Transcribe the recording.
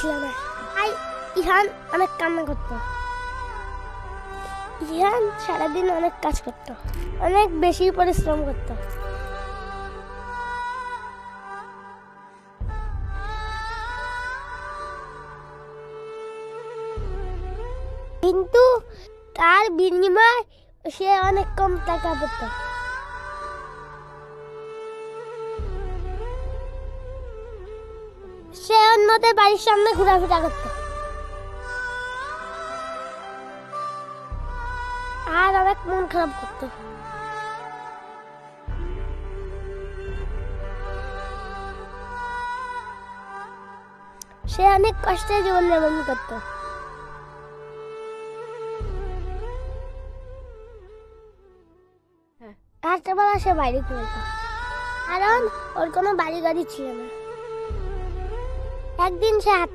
ছিল না তাই ইহান অনেক কান্না করতো। ইহান সারাদিন অনেক কাজ করতো। অনেক বেশি পরিশ্রম করতো। কিন্তু তার বিনিময় সে অনেক কম টাকা পেত। অন্যদের বাড়ির সামনে ঘোরাফেরা করত। আর অনেক মন খারাপ করতো। সে অনেক কষ্টে জীবন যাপন করতো। রাত্রেবেলা সে বাইরে খেলতো কারণ ওর কোনো বাড়ি গাড়ি ছিল না। একদিন সে হাঁটতে